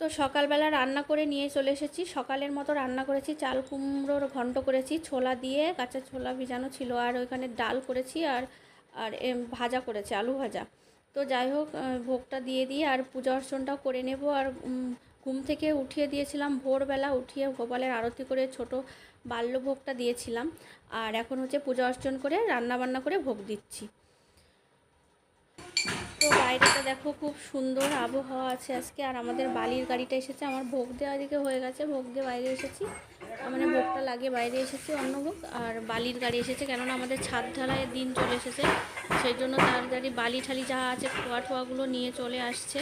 তো সকালবেলা রান্না করে নিয়ে চলে এসেছি। সকালের মতো রান্না করেছি, চাল কুমড়োর ঘন্ট করেছি, ছোলা দিয়ে কাঁচা ছোলা ভিজানো ছিল, আর ওইখানে ডাল করেছি আর আর ভাজা করেছি, আলু ভাজা। তো যাই হোক ভোগটা দিয়ে দিয়ে আর পূজা অর্চনটাও করে নেব আর ঘুম থেকে উঠিয়ে দিয়েছিলাম। ভোরবেলা উঠিয়ে গোপালের আরতি করে ছোট বাল্যভোগটা দিয়েছিলাম। আর এখন হচ্ছে পূজা অর্চন করে রান্না বান্না করে ভোগ দিচ্ছি। তো বাইরেটা দেখো খুব সুন্দর আবহাওয়া আছে আজকে। আর আমাদের বালির গাড়িটা এসেছে, আমার ভোগ দেওয়া দিকে হয়ে গেছে, ভোগ দিয়ে বাইরে এসেছি। মানে ভোগটা লাগে বাইরে এসেছি অন্য ভোগ। আর বালির গাড়ি এসেছে, কেননা আমাদের ছাদ ঢালাইয়ের দিন চলে এসেছে। সেই জন্য তাড়াতাড়ি বালি ঠালি যা আছে, খোয়া ঠোয়াগুলো নিয়ে চলে আসছে।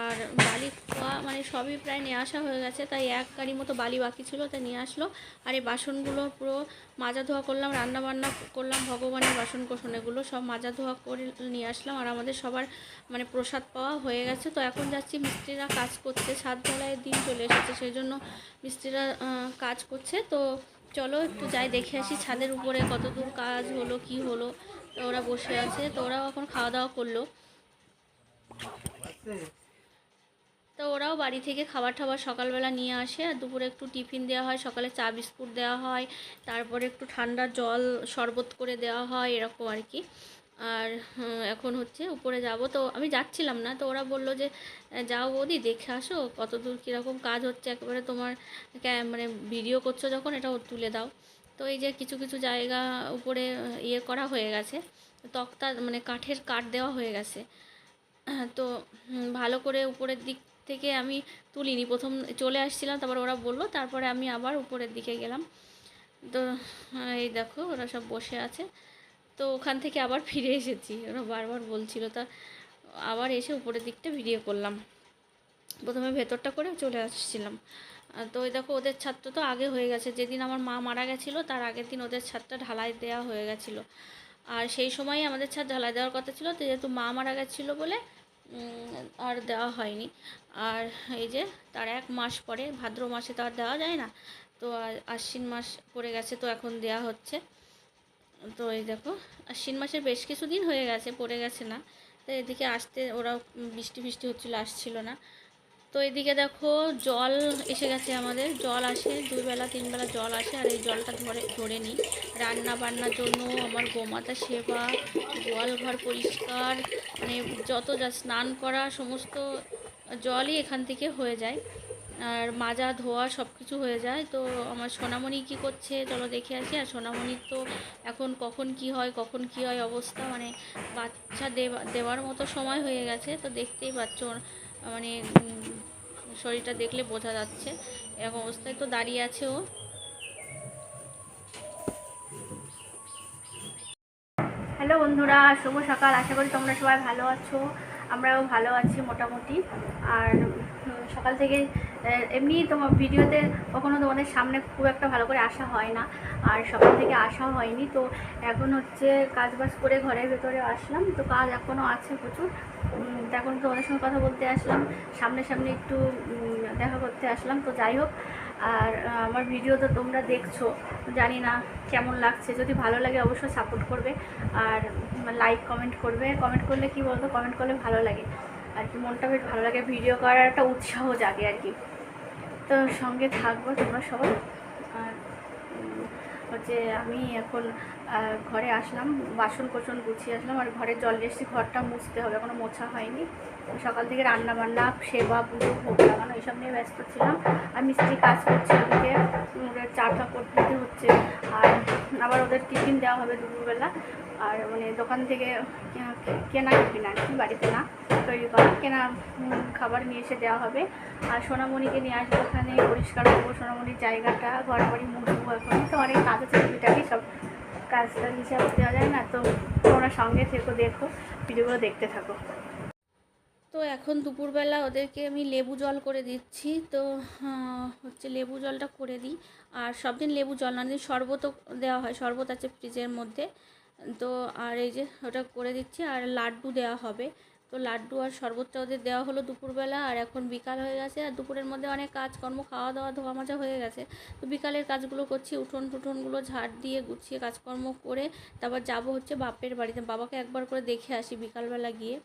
আর বালি খোয়া মানে সবই প্রায় নিয়ে আসা হয়ে গেছে, তাই এক গাড়ি মতো বালি বাকি ছিল, তাই নিয়ে আসলো। আর এই বাসনগুলো পুরো মাজা ধোয়া করলাম, রান্না বান্না করলাম, ভগবানের বাসন কোসন এগুলো সব মাজা ধোয়া করে নিয়ে আসলাম। আর আমাদের সবার মানে প্রসাদ পাওয়া হয়ে গেছে। তো এখন যাচ্ছি, মিস্ত্রিরা কাজ করছে, সাত ঢালাইয়ের দিন চলে এসেছে, সেই জন্য মিস্ত্রিরা কাজ করছে। তো চলো একটু যাই, দেখে আসি ছাদের উপরে কত দূর কাজ হলো, কি হলো। ওরা বসে আছে, তো ওরাও এখন খাওয়া দাওয়া করল। তো ওরাও বাড়ি থেকে খাবার টাবার সকালবেলা নিয়ে আসে আর দুপুরে একটু টিফিন দেওয়া হয়, সকালে চা বিস্কুট দেওয়া হয়, তারপরে একটু ঠান্ডা জল শরবত করে দেওয়া হয়, এরকম আর কি। আর এখন হচ্ছে উপরে যাব। তো আমি যাচ্ছিলাম না, তো ওরা বলল যে যাও বৌদি, দেখে আসো কত দূর কীরকম কাজ হচ্ছে। একেবারে তোমার মানে ভিডিও করছ যখন, এটাও তুলে দাও। তো এই যে কিছু কিছু জায়গা উপরে ইয়ে করা হয়ে গেছে। তক্তা মানে কাঠের কাঠ দেওয়া হয়ে গেছে। তো ভালো করে উপরের দিক থেকে আমি তুলিনি। প্রথম চলে আসছিলাম, তারপর ওরা বলল, তারপরে আমি আবার উপরের দিকে গেলাম। তো, এই দেখো, ওরা সব বসে আছে। তো ওখান থেকে আবার ফিরে এসেছি। ওরা বারবার বলছিল, তা আবার এসে উপরের দিকটা ভিডিও করলাম। প্রথমে ভেতরটা করে চলে আসছিলাম। তো ওই দেখো, ওদের ছাদটা তো আগে হয়ে গেছে। যেদিন আমার মা মারা গেছিল, তার আগের দিন ওদের ছাদটা ঢালাই দেওয়া হয়ে গেছিল। আর সেই সময়ই আমাদের ছাদ ঢালাই দেওয়ার কথা ছিল, যেহেতু মা মারা গেছিল বলে আর দেওয়া হয়নি। আর এই যে তার এক মাস পরে, ভাদ্র মাসে তো আর দেওয়া যায় না, তো আশ্বিন মাস পড়ে গেছে তো এখন দেওয়া হচ্ছে। তো এই দেখো, আশ্বিন মাসের বেশ কিছু দিন হয়ে গেছে, পড়ে গেছে না। তো এদিকে আসতে ওরা বৃষ্টি ফিষ্টি হচ্ছিল, আসছিল না। তো এদিকে দেখো জল এসে গেছে আমাদের। জল আসে দুই বেলা তিন বেলা জল আসে, আর এই জলটা ধরে ধরে নিই। রান্না বান্নার জন্য আমার গোমাতা সেবা, গোয়াল ঘর পরিষ্কার মানে যত যা স্নান করা সমস্ত জলই এখান থেকে হয়ে যায়। আর মাজা, ধোয়া সব কিছু হয়ে যায়। তো আমার সোনামণি কি করছে চলো দেখে আসি। আর সোনামণির তো এখন কখন কি হয়, কখন কি হয় অবস্থা মানে বাচ্চা দেওয়া, দেওয়ার মতো সময় হয়ে গেছে। তো দেখতেই পাচ্ছ মানে শরীরটা দেখলে বোঝা যাচ্ছে। এরকম অবস্থায় তো দাঁড়িয়ে আছে ও। হ্যালো বন্ধুরা, শুভ সকাল। আশা করি তোমরা সবাই ভালো আছো। আমরাও ভালো আছি মোটামুটি। আর সকাল থেকে এমনি তোমার ভিডিওতে কখনো তোমাদের সামনে খুব একটা ভালো করে আসা হয় না। আর সকাল থেকে আসা হয়নি, তো এখন হচ্ছে কাজ বাজ করে ঘরের ভেতরে আসলাম। তো কাজ এখনও আছে প্রচুর। এখন তোমাদের সঙ্গে কথা বলতে আসলাম। সামনে সামনে একটু দেখা করতে আসলাম। তো যাই হোক আর আমার ভিডিও তো তোমরা দেখছ। জানি না কেমন লাগছে। যদি ভালো লাগে অবশ্যই সাপোর্ট করবে। আর লাইক কমেন্ট করবে। কমেন্ট করলে কি বলতো? কমেন্ট করলে ভালো লাগে। আর কি, মনটা বেশ ভালো লাগে। ভিডিও করার একটা উৎসাহ জাগে আর কি। তো সঙ্গে থাকব তোমরা সবাই। আর হচ্ছে আমি এখন ঘরে আসলাম, বাসন কোসন গুছিয়ে আসলাম আর ঘরে জল এসেছি, ঘরটা মুছতে হবে, এখনও মোছা হয়নি। সকাল থেকে রান্না বান্না সেবা, পুজো, ভোগ লাগানো এইসব নিয়ে ব্যস্ত ছিলাম। আর মিস্ত্রি কাজ করছে ওদেরকে ওদের চা টা করতে হচ্ছে। আর আবার ওদের টিফিন দেওয়া হবে দুপুরবেলা। আর মানে দোকান থেকে কেনা- কেনা কি, বাড়িতে না। তৈরি করা। কেনা খাবার নিয়ে এসে দেওয়া হবে। আর সোনামণিকে নিয়ে আসব ওখানে, পরিষ্কার করব সোনামণির জায়গাটা ঘর বাড়ি মুছবো এখন। তো অনেক কাজ আছে টুকিটাকি সব কাজটা হিসাব দেওয়া যায় না, তো তোমরা সঙ্গে থেকো, দেখো, ভিডিওগুলো দেখতে থাকো। তো এখন দুপুরবেলা ওদেরকে আমি লেবু জল করে দিচ্ছি। তো হচ্ছে লেবু জলটা করে দিই। আর সব দিন লেবু জল না, দিন শরবতও দেওয়া হয়, শরবত আছে ফ্রিজের মধ্যে। তো, আর এই যে ওটা করে দিচ্ছি, আর লাড্ডু দেওয়া হবে। তো লাড্ডু আর শরবতটা ওদের দেওয়া হলো দুপুরবেলা, আর এখন বিকাল হয়ে গেছে, আর দুপুরের মধ্যে অনেক কাজকর্ম খাওয়া দাওয়া ধোয়া মাজা হয়ে গেছে। তো বিকালের কাজগুলো করছি উঠোন টুঠোনগুলো ঝাড় দিয়ে গুছিয়ে কাজকর্ম করে তারপর যাব হচ্ছে বাপের বাড়িতে। বাবাকে একবার করে দেখে আসি বিকালবেলা গিয়ে।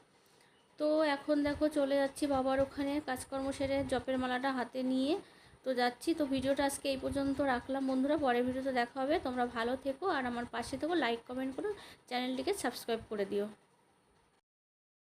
তো এখন দেখো চলে যাচ্ছি বাবার ওখানে, কাজকর্ম সেরে জপের মালাটা হাতে নিয়ে তো যাচ্ছি। তো ভিডিওটা আজকে এই পর্যন্ত রাখলাম বন্ধুরা, পরের ভিডিওতে দেখা হবে। তোমরা ভালো থেকো, আর আমার পাশে থেকো লাইক কমেন্ট করো, চ্যানেলটিকে সাবস্ক্রাইব করে দিও।